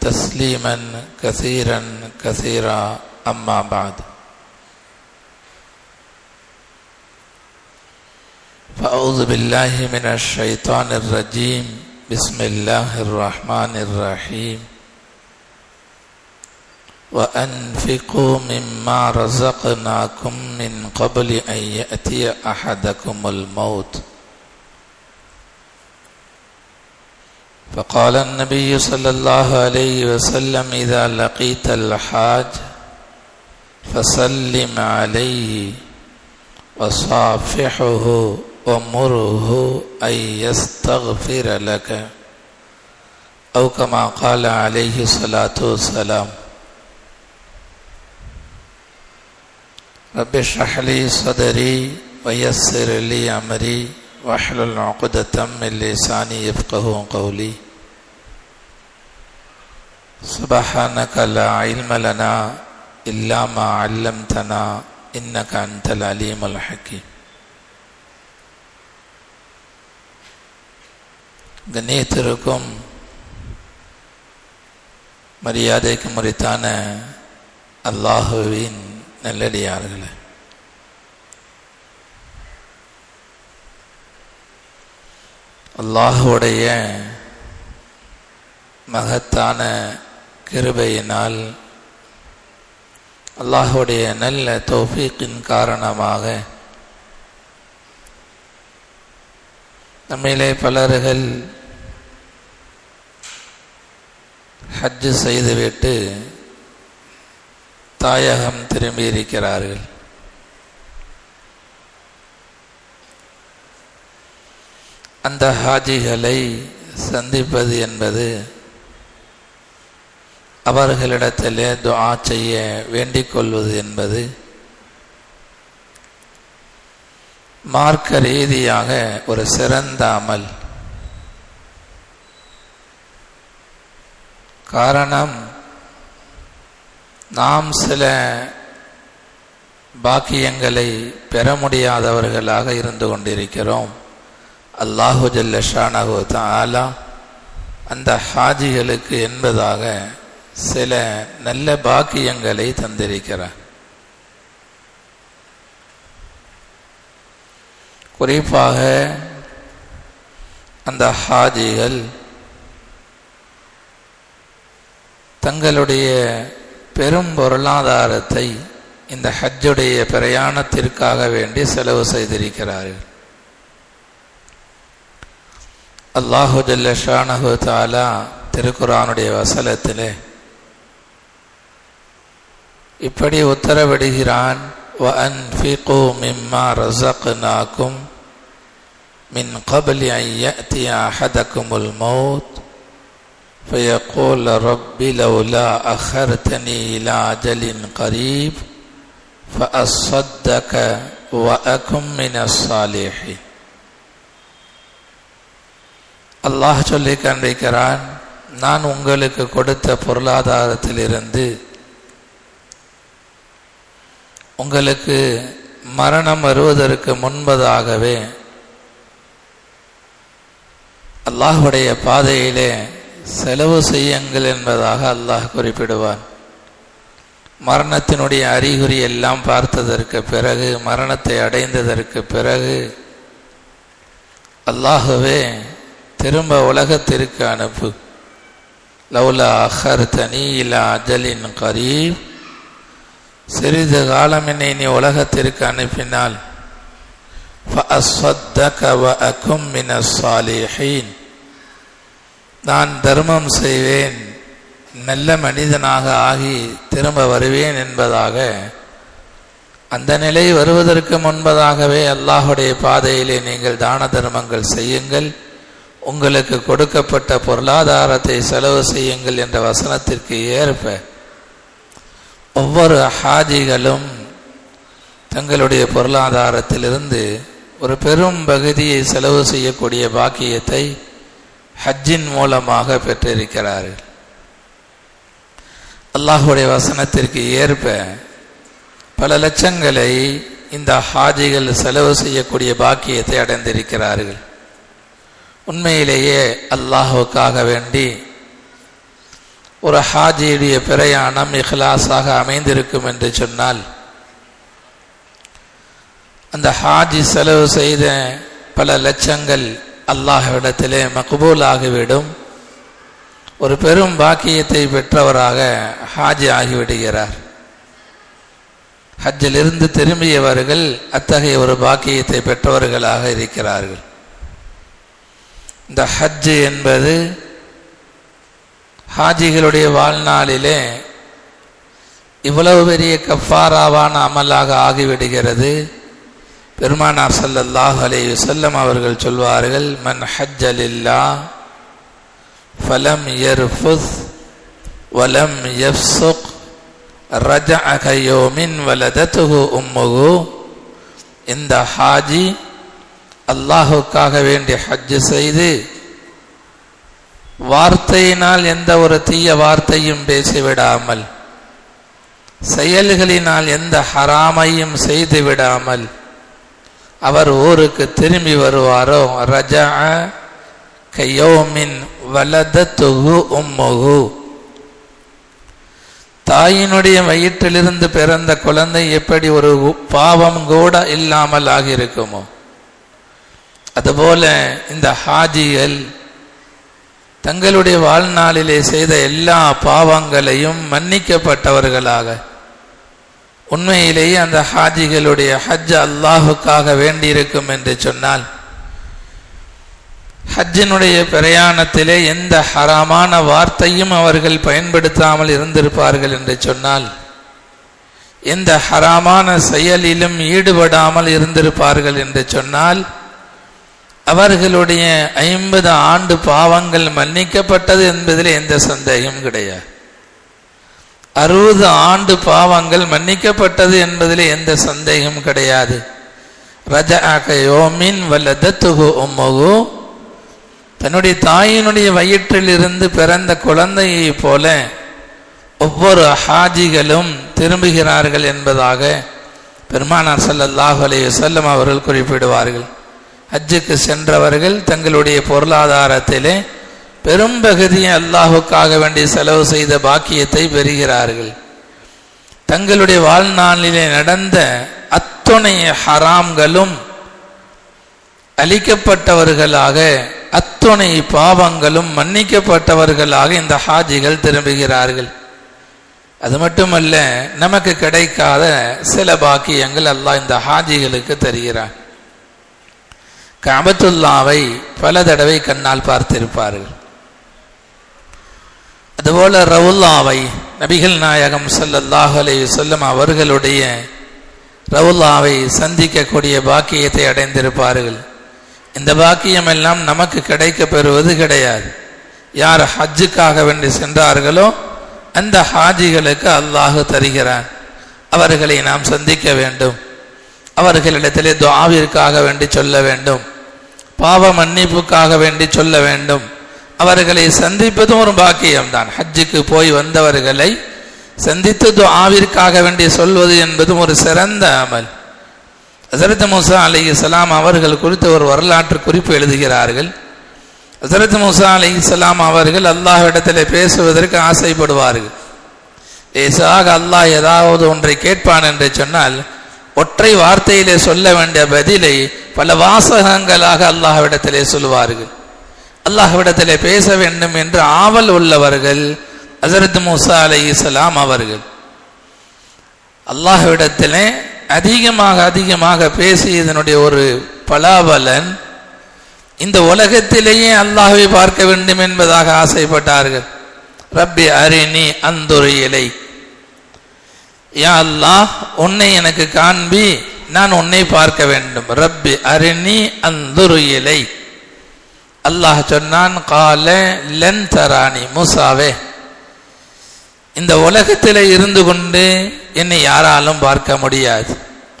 تسليما كثيرا كثيرا. أما بعد فأعوذ بالله من الشيطان الرجيم. بسم الله الرحمن الرحيم. وأنفقوا مما رزقناكم من قبل أن يأتي أحدكم الموت. فقال النبي صلى الله عليه وسلم إذا لقيت الحاج فسلم عليه وصافحه ومره أن يستغفر لك أو كما قال عليه الصلاة والسلام. رب اشرح لي صدري ويسر لي أمري واحلل عقدة من لساني يفقه قولي. سبحانك لا علم لنا إلا ما علمتنا إنك أنت العليم الحكيم கண்ணியத்திற்கும் மரியாதைக்கு முறைத்தான அல்லாஹுவின் நல்லடியார்களே அல்லாஹுடைய மகத்தான கிருபையினால் அல்லாஹுடைய நல்ல தோஃபீக்கின் காரணமாக நம்மிலே பலர்கள் ஹஜ்ஜு செய்துவிட்டு தாயகம் திரும்பி இருக்கிறார்கள் அந்த ஹாஜிகளை சந்திப்பது என்பது அவர்களிடத்திலே துவா செய்ய வேண்டிக் கொள்வது என்பது மார்க்க ரீதியாக ஒரு சிறந்த அமல் காரணம் நாம் சில பாக்கியங்களை பெற முடியாதவர்களாக இருந்து கொண்டிருக்கிறோம். அல்லாஹு ஜல்லஷானஹு தாலா அந்த ஹாஜிகளுக்கு என்பதாக சில நல்ல பாக்கியங்களை தந்திருக்கிறார். குறிப்பாக அந்த ஹாஜிகள் தங்களுடைய பெரும் பொருளாதாரத்தை இந்த ஹஜ்ஜுடைய பிரயாணத்திற்காக வேண்டி செலவு செய்திருக்கிறார்கள். அல்லாஹு ஜல்லஷானஹு தாலா திருக்குறானுடைய வசலத்திலே இப்படி உத்தரவிடுகிறான் وأنفقوا مما رزقناكم من قبل أن يأتي أحدكم الموت فيقول رب لولا أخرتني إلى أجل قريب فأصدق وأكن من الصالحين அல்லாஹ் சொல்லி கண்டிருக்கிறான் நான் உங்களுக்கு கொடுத்த பொருளாதாரத்திலிருந்து உங்களுக்கு மரணம் வருவதற்கு முன்பதாகவே அல்லாஹுடைய பாதையிலே செலவு செய்யுங்கள் என்பதாக அல்லாஹ் குறிப்பிடுவான். மரணத்தினுடைய அறிகுறி எல்லாம் பார்த்ததற்கு பிறகு மரணத்தை அடைந்ததற்கு பிறகு அல்லாஹுவே திரும்ப உலகத்திற்கு அனுப்பு. லவ்லா அஹர் தனி இலா அஜலின் கரீப். சிறிது காலம் என்னை நீ உலகத்திற்கு அனுப்பினால். நான் தர்மம் செய்வேன். நல்ல மனிதனாக ஆகி திரும்ப வருவேன் என்பதாக. அந்த நிலை வருவதற்கு முன்பதாகவே அல்லாஹுடைய பாதையிலே நீங்கள் தான தர்மங்கள் செய்யுங்கள். உங்களுக்கு கொடுக்கப்பட்ட பொருளாதாரத்தை செலவு செய்யுங்கள் என்ற வசனத்திற்கு ஏற்ப ஒவ்வொரு ஹாஜிகளும் தங்களுடைய பொருளாதாரத்திலிருந்து ஒரு பெரும் பகுதியை செலவு செய்யக்கூடிய பாக்கியத்தை ஹஜ்ஜின் மூலமாக பெற்றிருக்கிறார்கள். அல்லாஹுடைய வசனத்திற்கு ஏற்ப பல லட்சங்களை இந்த ஹாஜிகள் செலவு செய்யக்கூடிய பாக்கியத்தை அடைந்திருக்கிறார்கள். உண்மையிலேயே அல்லாஹுக்காக வேண்டி ஒரு ஹாஜியுடைய பிரயாணம் இஹ்லாஸாக அமைந்திருக்கும் என்று சொன்னால் அந்த ஹாஜி செலவு செய்த பல லட்சங்கள் அல்லாஹ்விடத்திலே மக்பூலாகிவிடும். ஒரு பெரும் பாக்கியத்தை பெற்றவராக ஹாஜி ஆகிவிடுகிறார். ஹஜ்ஜிலிருந்து திரும்பியவர்கள் அத்தகைய ஒரு பாக்கியத்தை பெற்றவர்களாக இருக்கிறார்கள். இந்த ஹஜ்ஜு என்பது ஹாஜிகளுடைய வாழ்நாளிலே இவ்வளவு பெரிய கஃபாராவான அமலாக ஆகிவிடுகிறது. பெருமானார் சல்லல்லாஹ் அலைஹி செல்லம் அவர்கள் சொல்வார்கள் மன் ஹஜ் அலில்லா ஃபலம் யர்ஃபுஸ் வலம் யஃப்சுக் ரஜ அகயோமின் வலதத்துகு உம்முகு இந்த ஹாஜி அல்லாஹுக்காக வேண்டி ஹஜ் செய்து வார்த்தையினால் எந்த ஒரு தீய வார்த்தையும் பேசிவிடாமல் செயல்களினால் எந்த ஹராமையும் செய்து விடாமல் அவர் ஊருக்கு திரும்பி வருவாரோ? ரஜா கையோமின் வலத தொகு உம்முகு தாயினுடைய வயிற்றிலிருந்து பிறந்த குழந்தை எப்படி ஒரு பாவம் கூட இல்லாமல் ஆகியிருக்குமோ? அதுபோல இந்த ஹாஜிகள் தங்களுடைய வாழ்நாளிலே செய்த எல்லா பாவங்களையும் மன்னிக்கப்பட்டவர்களாக. உண்மையிலேயே அந்த ஹாஜிகளுடைய ஹஜ் அல்லாஹுக்காக வேண்டியிருக்கும் என்று சொன்னால் ஹஜ்ஜினுடைய பிரயாணத்திலே எந்த ஹராமான வார்த்தையும் அவர்கள் பயன்படுத்தாமல் இருந்திருப்பார்கள் என்று சொன்னால் எந்த ஹராமான செயலிலும் ஈடுபடாமல் இருந்திருப்பார்கள் என்று சொன்னால் அவர்களுடைய ஐம்பது ஆண்டு பாவங்கள் மன்னிக்கப்பட்டது என்பதில் எந்த சந்தேகம் கிடையாது. அறுபது ஆண்டு பாவங்கள் மன்னிக்கப்பட்டது என்பதில் எந்த சந்தேகம் கிடையாது. ரஜ யோமின் வல்லதத்துகு உம்மகு தன்னுடைய தாயினுடைய வயிற்றில் இருந்து பிறந்த குழந்தையை போல ஒவ்வொரு ஹாஜிகளும் திரும்புகிறார்கள் என்பதாக பெருமானார் ஸல்லல்லாஹு அலைஹி வஸல்லம் அவர்கள் குறிப்பிடுவார்கள். ஹஜ்ஜுக்கு சென்றவர்கள் தங்களுடைய பொருளாதாரத்திலே பெரும்பகுதியை அல்லாஹுக்காக வேண்டி செலவு செய்த பாக்கியத்தை பெறுகிறார்கள். தங்களுடைய வாழ்நாளிலே நடந்த அத்துணை ஹராம்களும் அளிக்கப்பட்டவர்களாக அத்துணை பாவங்களும் மன்னிக்கப்பட்டவர்களாக இந்த ஹாஜிகள் திரும்புகிறார்கள். அது மட்டுமல்ல நமக்கு கிடைக்காத சில பாக்கியங்கள் அல்லாஹ் இந்த ஹாஜிகளுக்கு தருகிறான். கபத்துல்லாவை பல தடவை கண்ணால் பார்த்திருப்பார்கள். அதுபோல ரவுல்லாவை நபிகள் நாயகம் ஸல்லல்லாஹு அலைஹி வஸல்லம் அவர்களுடைய ரவுல்லாவை சந்திக்கக்கூடிய பாக்கியத்தை அடைந்திருப்பார்கள். இந்த பாக்கியம் எல்லாம் நமக்கு கிடைக்க பெறுவது கிடையாது. யார் ஹஜ்ஜுக்காக வேண்டி சென்றார்களோ அந்த ஹாஜிகளுக்கு அல்லாஹு தருகிறான். அவர்களை நாம் சந்திக்க வேண்டும். அவர்களிடத்திலே துவாவிற்காக வேண்டி சொல்ல வேண்டும். பாவ மன்னிப்புக்காக வேண்டி சொல்ல வேண்டும். அவர்களை சந்திப்பதும் ஒரு பாக்கியம்தான். ஹஜ்ஜுக்கு போய் வந்தவர்களை சந்தித்து துவாவிற்காக வேண்டி சொல்வது என்பதும் ஒரு சிறந்த அமல். ஹசரத் மூசா அலி இஸ்லாம் அவர்கள் குறித்து ஒரு வரலாற்று குறிப்பு எழுதுகிறார்கள். ஹசரத் மூசா அலி இஸ்லாம் அவர்கள் அல்லாஹ்விடத்தில் பேசுவதற்கு ஆசைப்படுவார்கள். லேசாக அல்லாஹ் ஏதாவது ஒன்றை கேட்பான் என்று சொன்னால் ஒற்றை வார்த்தையிலே சொல்ல வேண்டிய பதிலை பல வாசகங்களாக அல்லாஹ்விடத்திலே சொல்லுவார்கள். அல்லாஹ்விடத்திலே பேச வேண்டும் என்று ஆவல் உள்ளவர்கள் ஹசரத் மூசா அலை இஸ்லாம் அவர்கள். அல்லாஹ்விடத்திலே அதிகமாக அதிகமாக பேசியதனுடைய ஒரு பலாபலன் இந்த உலகத்திலேயே அல்லாஹை பார்க்க வேண்டும் என்பதாக ஆசைப்பட்டார்கள். ரப்பி அரிணி அந்துரை இலை யா அல்லாஹ் உன்னை எனக்கு காண்பி நான் உன்னை பார்க்க வேண்டும். ரப்பி அரிணி அந்துரு இலை. அல்லாஹ் சொன்னான் கால லென் தராணி மூசாவே. இந்த உலகத்தில் இருந்து கொண்டு என்னை யாராலும் பார்க்க முடியாது.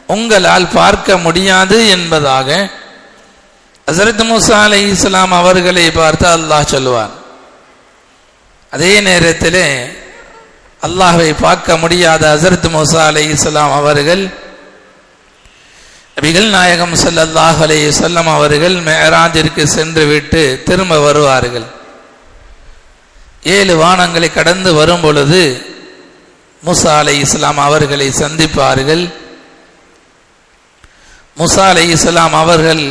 உங்களால் பார்க்க முடியாது என்பதாக ஹசரத் மூசா அலை இஸ்லாம் அவர்களை பார்த்து அல்லாஹ் சொல்லுவான் அதே நேரத்தில் அல்லாஹை பார்க்க முடியாத அசரத் மோசா அலை இஸ்லாம் அவர்கள் நபிகள் நாயகம் ஸல்லல்லாஹு அலைஹி வஸல்லம் அவர்கள் மேராஜிற்கு சென்று விட்டு திரும்ப வருவார்கள். ஏழு வானங்களை கடந்து வரும் பொழுது முசா அலை இஸ்லாம் அவர்களை சந்திப்பார்கள். முசா அலை இஸ்லாம் அவர்கள்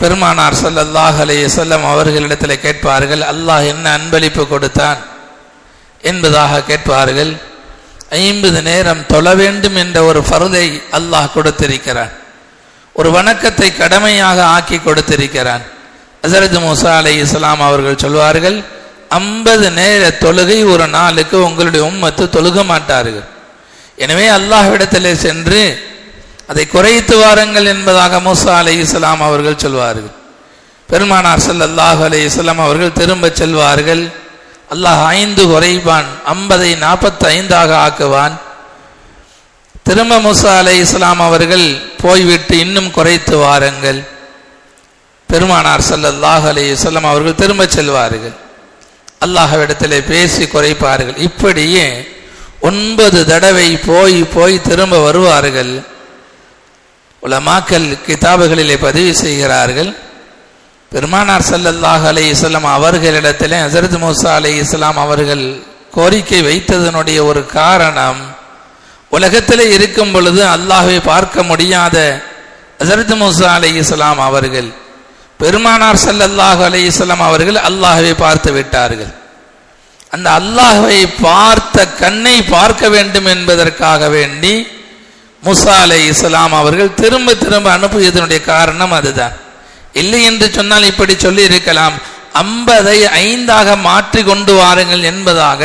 பெருமானார் ஸல்லல்லாஹு அலைஹி வஸல்லம் அவர்களிடத்தில் கேட்பார்கள் அல்லாஹ் என்ன அன்பளிப்பு கொடுத்தான்? என்பதாக கேட்பார்கள். ஐம்பது நேரம் தொழ வேண்டும் என்ற ஒரு பருதை அல்லாஹ் கொடுத்திருக்கிறான். ஒரு வணக்கத்தை கடமையாக ஆக்கி கொடுத்திருக்கிறான். ஹசரத் மூசா அலை இஸ்லாம் அவர்கள் சொல்வார்கள் ஐம்பது நேர தொழுகை ஒரு நாளுக்கு உங்களுடைய உம்மத்து தொழுக மாட்டார்கள். எனவே அல்லாஹ்விடத்திலே சென்று அதை குறைத்து வாருங்கள் என்பதாக மூசா அலை இஸ்லாம் அவர்கள் சொல்வார்கள். பெருமானார் அல்லாஹ் அலைஹி இஸ்லாம் அவர்கள் திரும்ப செல்வார்கள். அல்லாஹ் ஐந்து குறைவான் ஐம்பதை நாற்பத்தி ஐந்தாக ஆக்குவான். திரும்ப முசா அலை இஸ்லாம் அவர்கள் போய்விட்டு இன்னும் குறைத்து வாருங்கள். பெருமானார் ஸல்லல்லாஹு அலி இஸ்லாம் அவர்கள் திரும்ப செல்வார்கள். அல்லாஹ்விடத்திலே பேசி குறைப்பார்கள். இப்படியே ஒன்பது தடவை போய் போய் திரும்ப வருவார்கள். உலமாக்கல் கிதாபுகளிலே பதிவு செய்கிறார்கள். பெருமானார் சல்லல்லாஹ் அலை இஸ்லாம் அவர்களிடத்திலே ஹசரத் மூசா அலைஹி இஸ்லாம் அவர்கள் கோரிக்கை வைத்ததனுடைய ஒரு காரணம் உலகத்தில் இருக்கும் பொழுது அல்லாஹை பார்க்க முடியாத ஹசரத் மூசா அலைஹி இஸ்லாம் அவர்கள் பெருமானார் சல்லல்லாஹ் அலை இஸ்லாம் அவர்கள் அல்லாஹவை பார்த்து விட்டார்கள். அந்த அல்லாஹை பார்த்த கண்ணை பார்க்க வேண்டும் என்பதற்காக வேண்டி முசா அலை இஸ்லாம் அவர்கள் திரும்ப திரும்ப அனுப்பியதனுடைய காரணம் அதுதான். இல்லை என்று சொன்னால் இப்படி சொல்லி இருக்கலாம் ஐம்பதை ஐந்தாக மாற்றி கொண்டு வாருங்கள் என்பதாக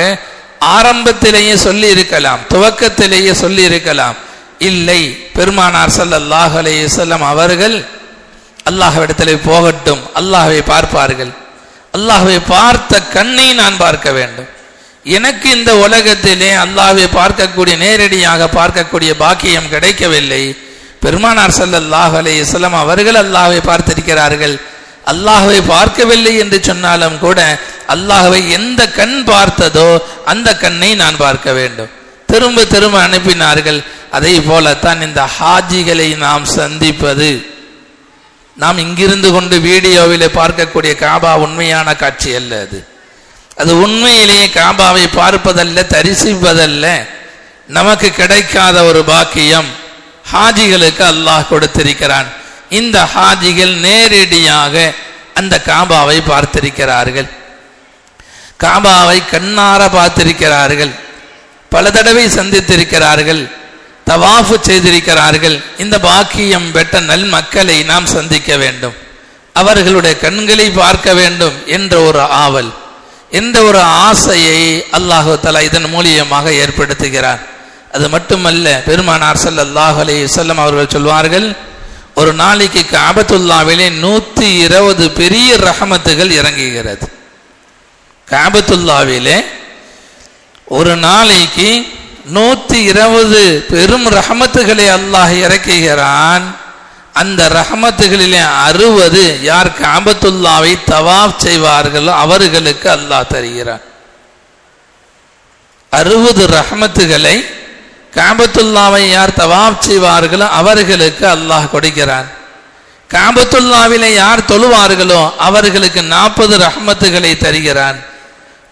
ஆரம்பத்திலேயே சொல்லி இருக்கலாம் துவக்கத்திலேயே சொல்லி இருக்கலாம் இல்லை பெருமானார் சல்லாஹ் அலையம் அவர்கள் அல்லாஹ்விடத்தில் போகட்டும் அல்லாஹை பார்ப்பார்கள். அல்லாஹை பார்த்த கண்ணை நான் பார்க்க வேண்டும். எனக்கு இந்த உலகத்திலே அல்லாஹை பார்க்கக்கூடிய நேரடியாக பார்க்கக்கூடிய பாக்கியம் கிடைக்கவில்லை. பெருமானார் ஸல்லல்லாஹு அலே இஸ்லாம் அவர்கள் அல்லாஹை பார்த்திருக்கிறார்கள். அல்லாஹுவை பார்க்கவில்லை என்று சொன்னாலும் கூட அல்லாஹுவை எந்த கண் பார்த்ததோ அந்த கண்ணை நான் பார்க்க வேண்டும். திரும்ப திரும்ப அனுப்பினார்கள். அதே போலத்தான் இந்த ஹாஜிகளை நாம் சந்திப்பது. நாம் இங்கிருந்து கொண்டு வீடியோவில் பார்க்கக்கூடிய காபா உண்மையான காட்சி அல்ல அது. அது உண்மையிலேயே காபாவை பார்ப்பதல்ல தரிசிப்பதல்ல. நமக்கு கிடைக்காத ஒரு பாக்கியம். ஹாஜிகளுக்கு அல்லாஹ் கொடுத்திருக்கிறான். இந்த ஹாஜிகள் நேரடியாக அந்த காபாவை பார்த்திருக்கிறார்கள். காபாவை கண்ணார பார்த்திருக்கிறார்கள். பல தடவை சந்தித்திருக்கிறார்கள். தவாஃபு செய்திருக்கிறார்கள். இந்த பாக்கியம் பெற்ற நல் மக்களை நாம் சந்திக்க வேண்டும். அவர்களுடைய கண்களை பார்க்க வேண்டும் என்ற ஒரு ஆவல் என்ற ஒரு ஆசையை அல்லாஹு தலா இதன் மூலியமாக ஏற்படுத்துகிறார் அது மட்டுமல்ல பெருமானார் ஸல்லல்லாஹு அலைஹி வஸல்லம் அவர்கள் சொல்வார்கள் ஒரு நாளைக்கு காபத்துல்லாவிலே நூத்தி இருபது பெரிய ரஹமத்துகள் இறங்குகிறது. காபத்துல்லாவிலே ஒரு நாளைக்கு நூத்தி இருபது பெரும் ரஹமத்துகளை அல்லாஹ் இறக்குகிறான். அந்த ரஹமத்துகளிலே அறுபது யார் காபத்துல்லாவை தவாப் செய்வார்களோ அவர்களுக்கு அல்லாஹ் தருகிறான். அறுபது ரஹமத்துகளை காபத்துல்லாவை யார் தவாப் செய்வார்களோ அவர்களுக்கு அல்லாஹ் கொடுக்கிறான். காபத்துல்லாவிலே யார் தொழுவார்களோ அவர்களுக்கு நாற்பது ரஹமத்துகளை தருகிறான்.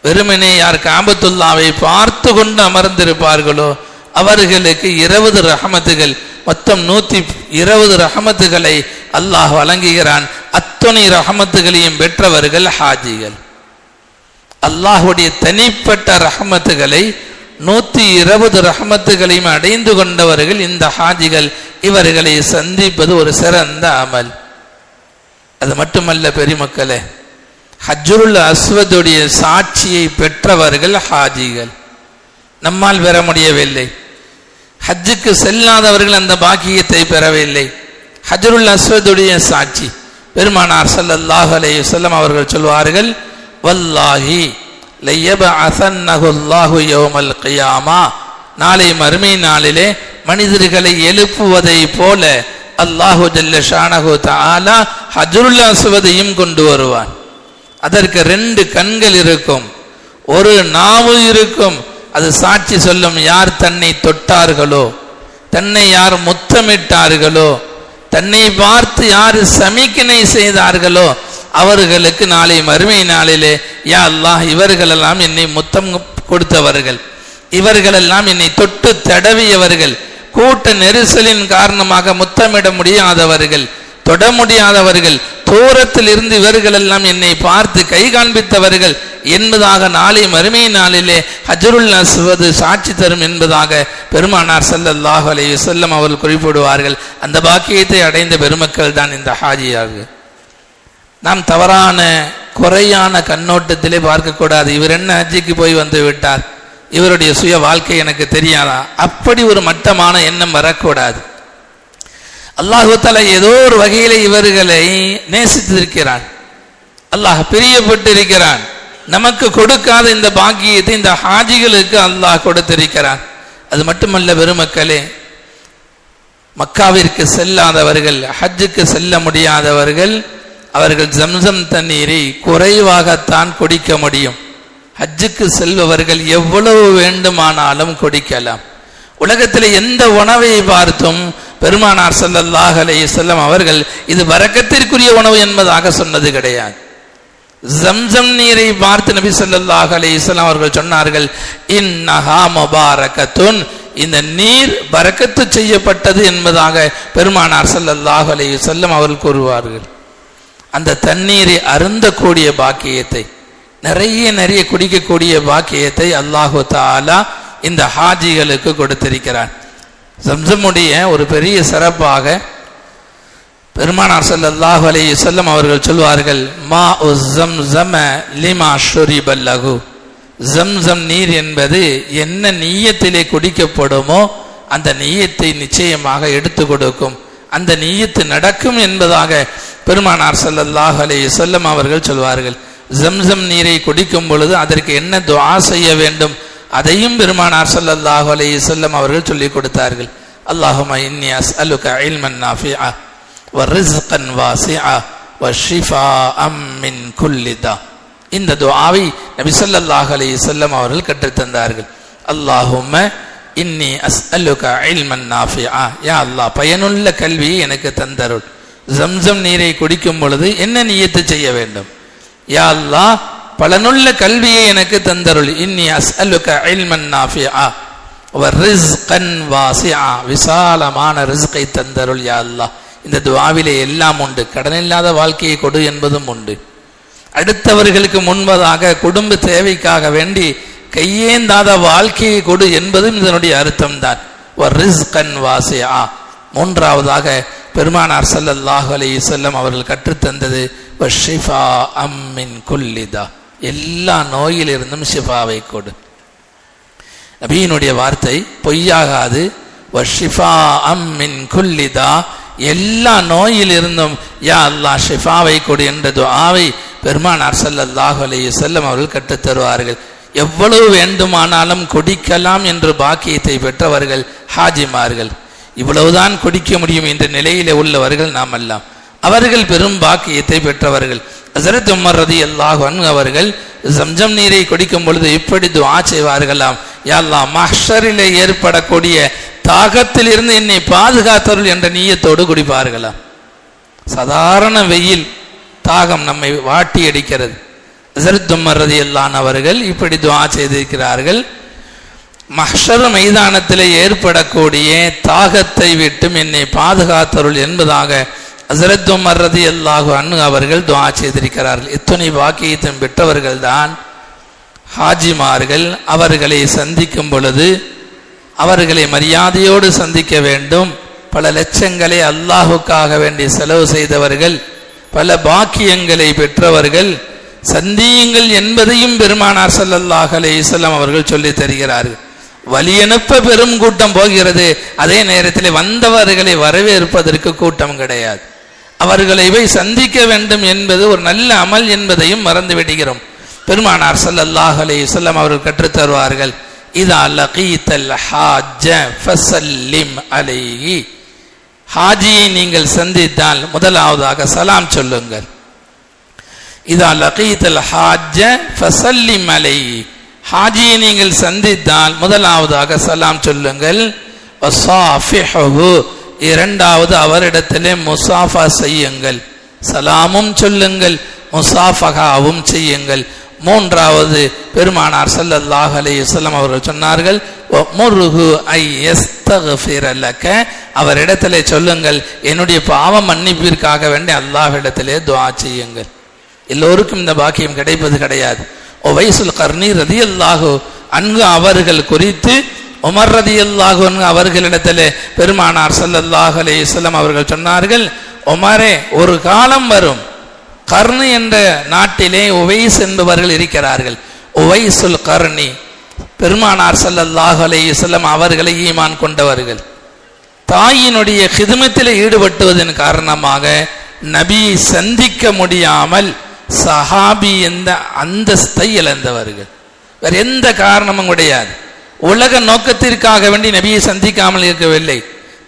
வெறுமனே யார் காபத்துல்லாவை பார்த்து கொண்டு அமர்ந்திருப்பார்களோ அவர்களுக்கு இருபது ரஹமத்துகள் மொத்தம் நூத்தி இருபது ரஹமத்துகளை அல்லாஹ் வழங்குகிறான். அத்துணை அத்துணை ரஹமத்துகளையும் பெற்றவர்கள் ஹாஜிகள். அல்லாஹுடைய தனிப்பட்ட ரஹமத்துகளை நூத்தி இருபது ரஹமத்துகளையும் அடைந்து கொண்டவர்கள் இந்த ஹாஜிகள். இவர்களை சந்திப்பது ஒரு சிறந்த அமல். அது மட்டுமல்ல பெருமக்களே ஹஜ்ருல் அஸ்வதுடைய சாட்சியை பெற்றவர்கள் ஹாஜிகள். நம்மால் பெற முடியவில்லை. ஹஜ்ஜுக்கு செல்லாதவர்கள் அந்த பாக்கியத்தை பெறவில்லை. ஹஜ்ருல் அஸ்வதுடைய சாட்சி. பெருமானார் ஸல்லல்லாஹு அலைஹி அவர்கள் சொல்வார்கள் வல்லாஹி லய்யபஅஸன்னஹு அல்லாஹு யோமல் கியாமா. நாளை மறுமை நாளிலே மனிதர்களை எழுப்புவதை போல அல்லாஹு ஜல்ல ஷானஹு தாலா ஹஜ்ருல் அஸ்வதையும் கொண்டு வருவான். அதற்கு ரெண்டு கண்கள் இருக்கும். ஒரு நாவு இருக்கும். அது சாட்சி சொல்லும் யார் தன்னை தொட்டார்களோ தன்னை யார் முத்தமிட்டார்களோ தன்னை பார்த்து யார் சமிக்கனை செய்தார்களோ அவர்களுக்கு நாளை மறுமை நாளிலே யா அல்லாஹ் இவர்களெல்லாம் என்னை முத்தம் கொடுத்தவர்கள். இவர்களெல்லாம் என்னை தொட்டு தடவியவர்கள். கூட்ட நெரிசலின் காரணமாக முத்தமிட முடியாதவர்கள் தொட முடியாதவர்கள் தூரத்தில் இருந்து இவர்களெல்லாம் என்னை பார்த்து கை காண்பித்தவர்கள் என்பதாக நாளை மறுமை நாளிலே ஹஜருல் நசுவது சாட்சி தரும் என்பதாக பெருமானார் ஸல்லல்லாஹு அலைஹி அவர்கள் குறிப்பிடுவார்கள். அந்த பாக்கியத்தை அடைந்த பெருமக்கள் தான் இந்த ஹாஜியாகு நாம் தவறான குறையான கண்ணோட்டத்திலே பார்க்கக்கூடாது. இவர் என்ன ஹஜ்ஜிக்கு போய் வந்து விட்டார்? இவருடைய சுய வாழ்க்கை எனக்கு தெரியாதா? அப்படி ஒரு மட்டமான எண்ணம் வரக்கூடாது. அல்லாஹு ஏதோ ஒரு வகையில இவர்களை நேசித்திருக்கிறான். அல்லாஹ் பிரியப்பட்டிருக்கிறான். நமக்கு கொடுக்காத இந்த பாக்கியத்தை இந்த ஹாஜிகளுக்கு அல்லாஹ் கொடுத்திருக்கிறான். அது மட்டுமல்ல பெருமக்களே மக்காவிற்கு செல்லாதவர்கள் ஹஜ்ஜுக்கு செல்ல முடியாதவர்கள் அவர்கள் ஜம்சம் தண்ணீரை குறைவாகத்தான் குடிக்க முடியும். ஹஜ்ஜுக்கு செல்பவர்கள் எவ்வளவு வேண்டுமானாலும் குடிக்கலாம். உலகத்தில் எந்த உணவை பார்த்தும் பெருமானார் ஸல்லல்லாஹு அலைஹி செல்லம் அவர்கள் இது வரக்கத்திற்குரிய உணவு என்பதாக சொன்னது கிடையாது. ஜம்சம் நீரை பார்த்து நபி ஸல்லல்லாஹு அலைஹி இஸ்லாம் அவர்கள் சொன்னார்கள் இன்னஹா முபாரகத்துன். இந்த நீர் பறக்கத்து செய்யப்பட்டது என்பதாக பெருமானார் ஸல்லல்லாஹு அலைஹி செல்லம் அவர்கள் கூறுவார்கள். அந்த தண்ணீரை அருந்தக்கூடிய பாக்கியத்தை நிறைய நிறைய குடிக்கக்கூடிய பாக்கியத்தை அல்லாஹு தாலா இந்த ஹாஜிகளுக்கு கொடுத்திருக்கிறான். சம்சமுடைய ஒரு பெரிய சிறப்பாக பெருமானார் ஸல்லல்லாஹு அலி சொல்லம் அவர்கள் சொல்வார்கள் மா ஜம்ஸம லிமா ஷுரிபல் லகு. ஜம்சம் நீர் என்பது என்ன நீயத்திலே குடிக்கப்படுமோ அந்த நீயத்தை நிச்சயமாக எடுத்து கொடுக்கும். அந்த நீயத்து நடக்கும் என்பதாக பெருமானார் சல்லல்லாஹ் அலே சொல்லம் அவர்கள் சொல்வார்கள். ஜம்சம் நீரை குடிக்கும் பொழுது அதற்கு என்ன துவா செய்ய வேண்டும்? அதையும் பெருமானார் சல்லல்லாஹு அலே சொல்லம் அவர்கள் சொல்லிக் கொடுத்தார்கள். அல்லாஹுமா இன்னி அஸ் அலுக இல்மன் நாஃபிஆ வ ரிஸ்கன் வாசிஆ வ குல்லிதா இந்த துவாவை நபிசல்லாஹ் அலே சொல்லம் அவர்கள் கற்றுத்தந்தார்கள். அல்லாஹும இன்னி அஸ் அல்லுகா இல்மன் நாஃபியா யா அல்லா பயனுள்ள கல்வியை எனக்கு தந்தருள். ஜம்சம் நீரை குடிக்கும் பொழுது என்ன நியத்து செய்ய வேண்டும்? யா அல்லா பலனுள்ள கல்வியை எனக்கு தந்தருள். இன்னி அஸ் அல்லுகா இல்மன் நாஃபிஆ. வர்ரிஸ்கன் வாசிஆ. விசாலமான ரிஸ்கை தந்தருள் யா அல்லா இந்த துவாவிலே எல்லாம் உண்டு. கடனில்லாத வாழ்க்கையை கொடு என்பதும் உண்டு. அடுத்தவர்களுக்கு முன்பதாக குடும்ப தேவைக்காக வேண்டி கையேந்தாத வாழ்க்கையை கொடு என்பதும் இதனுடைய அர்த்தம்தான். ரிஸ்கன் வாசியா. மூன்றாவதாக பெருமானார் ஸல்லல்லாஹு அலி செல்லம் அவர்கள் கற்றுத்தந்தது ஷிஃபா அம்மின் குல்லிதா எல்லா நோயிலிருந்தும் ஷிஃபாவை கொடு. நபியினுடைய வார்த்தை பொய்யாகாது. ஷிஃபா அம்மின் குல்லிதா எல்லா நோயிலிருந்தும் யா அல்லாஹ் ஷிஃபாவை கொடு என்ற துஆவை பெருமானார் ஸல்லல்லாஹு அலி செல்லம் அவர்கள் கற்றுத் தருவார்கள் எவ்வளவு வேண்டுமானாலும் குடிக்கலாம் என்று பாக்கியத்தை பெற்றவர்கள் ஹாஜிமார்கள். இவ்வளவுதான் குடிக்க முடியும் என்ற நிலையிலே உள்ளவர்கள் நாம் எல்லாம் அவர்கள் பெரும் பாக்கியத்தை பெற்றவர்கள். ஹசரத் உமர் ரதி அல்லாஹன் அவர்கள் ஜம்ஜம் நீரை குடிக்கும் பொழுது இப்படி துவா செய்வார்களாம். யாழ்லாம் அல்லாஹ் ஏற்படக்கூடிய தாகத்திலிருந்து என்னை பாதுகாத்தருள் என்ற நீயத்தோடு குடிப்பார்களாம். சாதாரண வெயில் தாகம் நம்மை வாட்டி அடிக்கிறது. ரதி அல்லான் அவர்கள் இப்படி துவா செய்திருக்கிறார்கள். மஹர் மைதானத்தில் ஏற்படக்கூடிய தாகத்தை விட்டும் என்னை பாதுகாத்தருள் என்பதாக ஹசரத் உமர் ரதி அல்லாஹு அன்னு அவர்கள் துவா செய்திருக்கிறார்கள். இத்துணை பாக்கியத்தையும் பெற்றவர்கள் தான் ஹாஜிமார்கள். அவர்களை சந்திக்கும் பொழுது அவர்களை மரியாதையோடு சந்திக்க வேண்டும். பல லட்சங்களை அல்லாஹுக்காக வேண்டி செலவு செய்தவர்கள் பல பாக்கியங்களை பெற்றவர்கள் சந்தியுங்கள் என்பதையும் பெருமானார் சல்லல்லாஹ் அலேசல்லாம் அவர்கள் சொல்லி தருகிறார்கள். வலியனுப்ப பெரும் கூட்டம் போகிறது. அதே நேரத்தில் வந்தவர்களை வரவேற்பதற்கு கூட்டம் கிடையாது. அவர்களை போய் சந்திக்க வேண்டும் என்பது ஒரு நல்ல அமல் என்பதையும் மறந்து விடுகிறோம். பெருமானார் சல்லல்லாஹ் அலேசல்லாம் அவர்கள் கற்றுத் தருவார்கள். இதா லகீத்தல் ஹாஜ்ஜ ஃபசல்லிம் அலைஹி. ஹாஜியை நீங்கள் சந்தித்தால் முதலாவதாக சலாம் சொல்லுங்கள். இதா லகீத்தல் ஹாஜ ஃபசல்லி மலை ஹாஜியை நீங்கள் சந்தித்தால் முதலாவதாக சலாம் சொல்லுங்கள். இரண்டாவது அவரிடத்திலே முசாஃபா செய்யுங்கள். சலாமும் சொல்லுங்கள் முசாஃபகாவும் செய்யுங்கள். மூன்றாவது பெருமானார் சல்லல்லாஹ் அலைஹி வஸல்லம் அவர்கள் சொன்னார்கள் முருகு ஐ யஸ்தக்ஃபிர அவரிடத்திலே சொல்லுங்கள் என்னுடைய பாவ மன்னிப்பிற்காக வேண்டி அல்லாஹ் இடத்திலே துவா செய்யுங்கள். எல்லோருக்கும் இந்த பாக்கியம் கிடைப்பது கிடையாது. ஒவைசுல் கர்ணி ரதியல்லாகோ அன்கு அவர்கள் குறித்து உமர் ரதியல்லாகோ அன்கு அவர்களிடத்திலே பெருமானார் சல்லல்லாஹ் அலைஹி அவர்கள் சொன்னார்கள் உமரே ஒரு காலம் வரும் கர்ணி என்ற நாட்டிலே உவைஸ் என்பவர்கள் இருக்கிறார்கள். உவைசுல் கர்ணி பெருமானார் சல்லல்லாஹ் அலைஹி அவர்களை ஈமான் கொண்டவர்கள். தாயினுடைய ஹிதமத்தில் ஈடுபட்டுவதன் காரணமாக நபியை சந்திக்க முடியாமல் சஹாபி எந்த அந்தஸ்தை இழந்தவர்கள். வேற எந்த காரணமும் கிடையாது. உலக நோக்கத்திற்காக வேண்டி நபியை சந்திக்காமல் இருக்கவில்லை.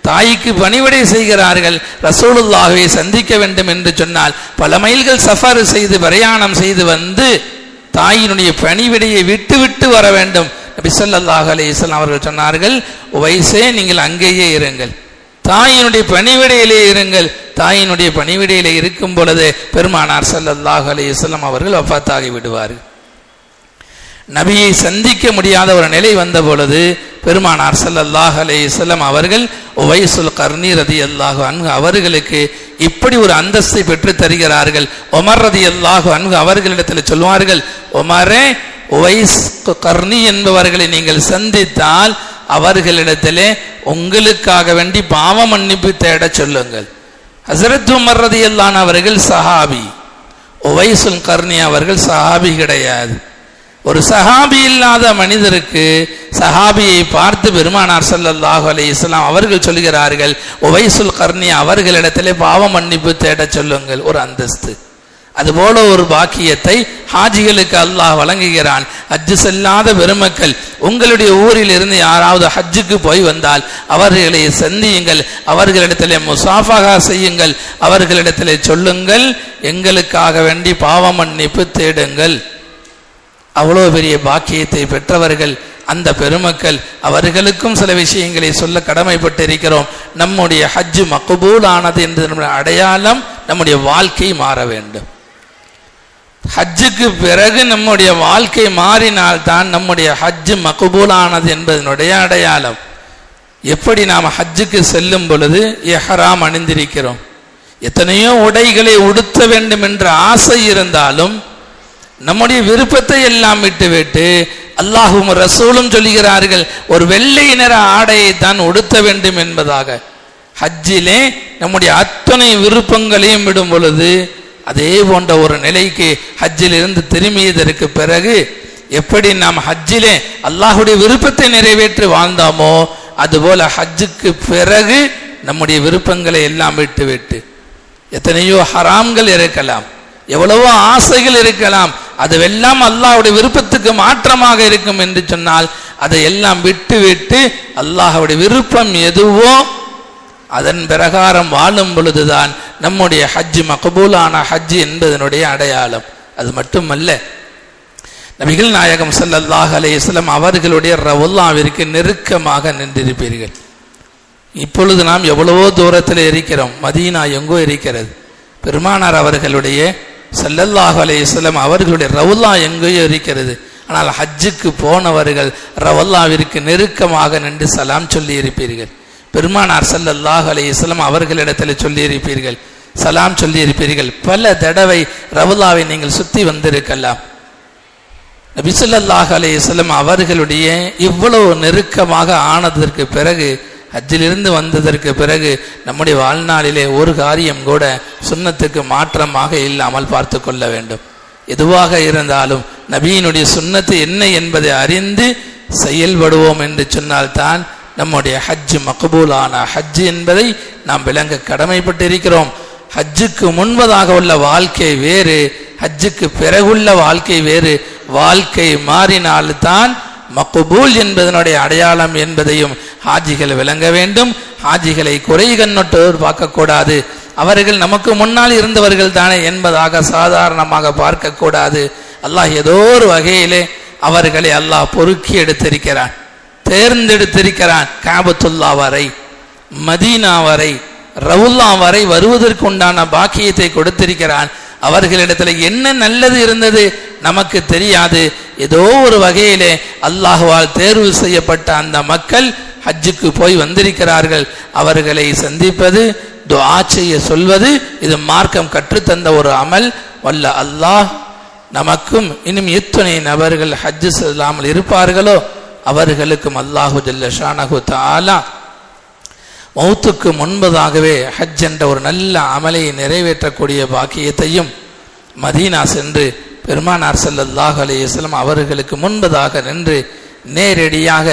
தாய்க்கு பணிவிடை செய்கிறார்கள். ரசூலுல்லாகவே சந்திக்க வேண்டும் என்று சொன்னால் பல மைல்கள் சஃபர் செய்து பிரயாணம் செய்து வந்து தாயினுடைய பணிவிடையை விட்டு விட்டு வர வேண்டும். நபி ஸல்லல்லாஹு அலைஹி அவர்கள் சொன்னார்கள் வயசே நீங்கள் அங்கேயே இருங்கள். தாயினுடைய பணிவிடையிலே இருங்கள். தாயினுடைய பணிவிடையிலே இருக்கும் பொழுது பெருமானார் ஸல்லல்லாஹு அலி இஸ்லாம் அவர்கள் வஃத்தாகி விடுவார்கள். நபியை சந்திக்க முடியாத ஒரு நிலை வந்த பொழுது பெருமானார் ஸல்லல்லாஹு அலே இஸ்லாம் அவர்கள் ஒவைசுல் கர்ணி ரதி அல்லாஹு அன்கு அவர்களுக்கு இப்படி ஒரு அந்தஸ்தை பெற்று தருகிறார்கள். ஒமர் ரதி அல்லாஹு அன்கு அவர்களிடத்தில் சொல்வார்கள் ஒமரே ஒவைஸ் கர்ணி என்பவர்களை நீங்கள் சந்தித்தால் அவர்களிடத்திலே உங்களுக்காக வேண்டி பாவ மன்னிப்பு தேட சொல்லுங்கள். ஹசரத் உமர் ரதியல்லான் அவர்கள் சஹாபி. உவைசுல் கர்ணி அவர்கள் சஹாபி கிடையாது. ஒரு சஹாபி இல்லாத மனிதருக்கு சஹாபியை பார்த்து பெருமானார் ஸல்லல்லாஹு அலி இஸ்லாம் அவர்கள் சொல்கிறார்கள் உவைசுல் கர்ணி அவர்களிடத்திலே பாவ மன்னிப்பு தேட சொல்லுங்கள். ஒரு அந்தஸ்து. அதுபோல ஒரு பாக்கியத்தை ஹாஜிகளுக்கு அல்லாஹ் வழங்குகிறான். ஹஜ்ஜு செல்லாத பெருமக்கள் உங்களுடைய ஊரில் இருந்து யாராவது ஹஜ்ஜுக்கு போய் வந்தால் அவர்களை சந்தியுங்கள் அவர்களிடத்திலே முசாஃபகா செய்யுங்கள் அவர்களிடத்திலே சொல்லுங்கள் எங்களுக்காக வேண்டி பாவ மன்னிப்பு தேடுங்கள். அவ்வளோ பெரிய பாக்கியத்தை பெற்றவர்கள் அந்த பெருமக்கள் அவர்களுக்கும் சில விஷயங்களை சொல்ல கடமைப்பட்டிருக்கிறோம். நம்முடைய ஹஜ்ஜு மக்குபூல் ஆனது என்று நம்முடைய அடையாளம் நம்முடைய வாழ்க்கை மாற வேண்டும். ஹஜ்ஜுக்கு பிறகு நம்முடைய வாழ்க்கை மாறினால்தான் நம்முடைய ஹஜ்ஜு மகபூலானது என்பதனுடைய அடையாளம். எப்படி நாம் ஹஜ்ஜுக்கு செல்லும் பொழுது எஹராம் அணிந்திருக்கிறோம். எத்தனையோ உடைகளை உடுத்த வேண்டும் என்ற ஆசை இருந்தாலும் நம்முடைய விருப்பத்தை எல்லாம் விட்டுவிட்டு அல்லாஹும் ரசூலும் சொல்லுகிறார்கள் ஒரு வெள்ளை நிற ஆடையை தான் உடுத்த வேண்டும் என்பதாக. ஹஜ்ஜிலே நம்முடைய அத்தனை விருப்பங்களையும் விடும் பொழுது அதே போன்ற ஒரு நிலைக்கு ஹஜ்ஜில் இருந்து திரும்பியதற்கு பிறகு எப்படி நாம் ஹஜ்ஜிலே அல்லாஹுடைய விருப்பத்தை நிறைவேற்றி வாழ்ந்தாமோ அதுபோல ஹஜ்ஜுக்கு பிறகு நம்முடைய விருப்பங்களை எல்லாம் விட்டு விட்டு எத்தனையோ ஹராம்கள் இருக்கலாம் எவ்வளவோ ஆசைகள் இருக்கலாம் அதுவெல்லாம் அல்லாஹ்வுடைய விருப்பத்துக்கு மாற்றமாக இருக்கும் என்று சொன்னால் அதை எல்லாம் விட்டு விட்டு அல்லாஹுடைய விருப்பம் எதுவோ அதன் பிரகாரம் வாழும் பொழுதுதான் நம்முடைய ஹஜ்ஜு மகபூலான ஹஜ் என்பதனுடைய அடையாளம். அது மட்டுமல்ல நபிகள் நாயகம் சல்லல்லாஹ் அலையம் அவர்களுடைய ரவுல்லாவிற்கு நெருக்கமாக நின்றிருப்பீர்கள். இப்பொழுது நாம் எவ்வளவோ தூரத்தில் இருக்கிறோம் மதீனா எங்கோ இருக்கிறது. பெருமானார் அவர்களுடைய சல்லல்லாஹ் அலையம் அவர்களுடைய ரவுல்லா எங்கேயோ இருக்கிறது. ஆனால் ஹஜ்ஜுக்கு போனவர்கள் ரவல்லாவிற்கு நெருக்கமாக நின்று சலாம் சொல்லி இருப்பீர்கள் பெருமானார் ஸல்லல்லாஹு அலைஹி வஸல்லம் அவர்களிடத்தில் சொல்லியிருப்பீர்கள் சலாம் சொல்லியிருப்பீர்கள். பல தடவை ரவுலாவை நீங்கள் சுத்தி வந்திருக்கலாம். நபிசுல்லாஹ் அலையம் அவர்களுடைய இவ்வளவு நெருக்கமாக ஆனதற்கு பிறகு ஹஜ்ஜிலிருந்து வந்ததற்கு பிறகு நம்முடைய வாழ்நாளிலே ஒரு காரியம் கூட சுன்னத்துக்கு மாற்றமாக இல்லாமல் பார்த்து கொள்ள வேண்டும். எதுவாக இருந்தாலும் நபியினுடைய சுண்ணத்து என்ன என்பதை அறிந்து செயல்படுவோம் என்று சொன்னால்தான் நம்முடைய ஹஜ் மகபூலான ஹஜ் என்பதை நாம் விளங்க கடமைப்பட்டிருக்கிறோம். ஹஜ்ஜுக்கு முன்பதாக உள்ள வாழ்க்கை வேறு ஹஜ்ஜுக்கு பிறகுள்ள வாழ்க்கை வேறு. வாழ்க்கை மாறினால்தான் மக்குபூல் என்பதனுடைய அடையாளம் என்பதையும் ஹாஜிகள் விளங்க வேண்டும். ஹாஜிகளை குறை கண்ணொட்டோர் பார்க்கக்கூடாது. அவர்கள் நமக்கு முன்னால் இருந்தவர்கள் தானே என்பதாக சாதாரணமாக பார்க்கக்கூடாது. அல்லாஹ் ஏதோ ஒரு வகையிலே அவர்களை அல்லாஹ் பொறுக்கி எடுத்திருக்கிறான். தேர்ந்தெடுத்திருக்கிறான். காபத்துல்லா வரை மதீனா வரை ரவுல்லா வரை வருவதற்கு உண்டான பாக்கியத்தை கொடுத்திருக்கிறான். அவர்களிடத்துல என்ன நல்லது இருந்தது நமக்கு தெரியாது. ஏதோ ஒரு வகையிலே அல்லாஹுவால் தேர்வு செய்யப்பட்ட அந்த மக்கள் ஹஜ்ஜுக்கு போய் வந்திருக்கிறார்கள். அவர்களை சந்திப்பது துவா செய்ய சொல்வது இது மார்க்கம் கற்றுத்தந்த ஒரு அமல். வல்ல அல்லாஹ் நமக்கும் இன்னும் எத்தனை நபர்கள் ஹஜ்ஜு செல்லாமல் இருப்பார்களோ அவர்களுக்கும் அல்லாஹு ஜல்ல தாலா மௌத்துக்கு முன்பதாகவே ஹஜ் என்ற ஒரு நல்ல அமலை நிறைவேற்றக்கூடிய பாக்கியத்தையும் மதீனா சென்று பெருமானார் ஸல்லல்லாஹு அலி இஸ்லாம் அவர்களுக்கு முன்பதாக நின்று நேரடியாக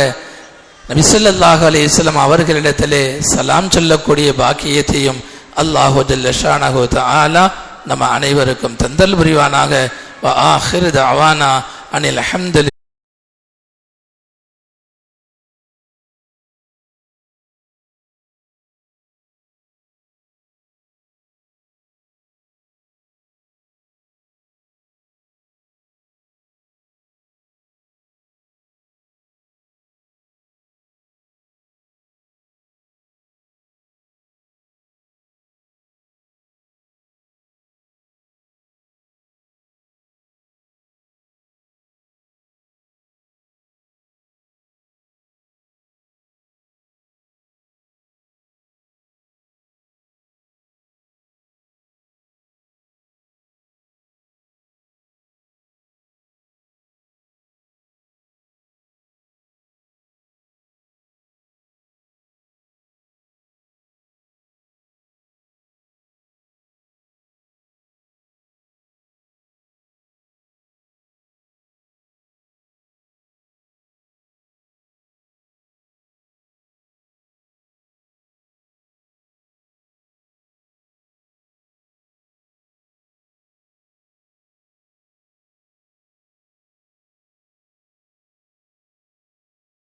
நபிசல்லாஹ் அலி இஸ்லாம் அவர்களிடத்திலே சலாம் சொல்லக்கூடிய பாக்கியத்தையும் அல்லாஹு ஜல்ல ஷானஹு நம்ம அனைவருக்கும் தந்தல் புரிவானாக. வ ஆஹிரு அனில் அல்ஹம்துலில்லாஹ்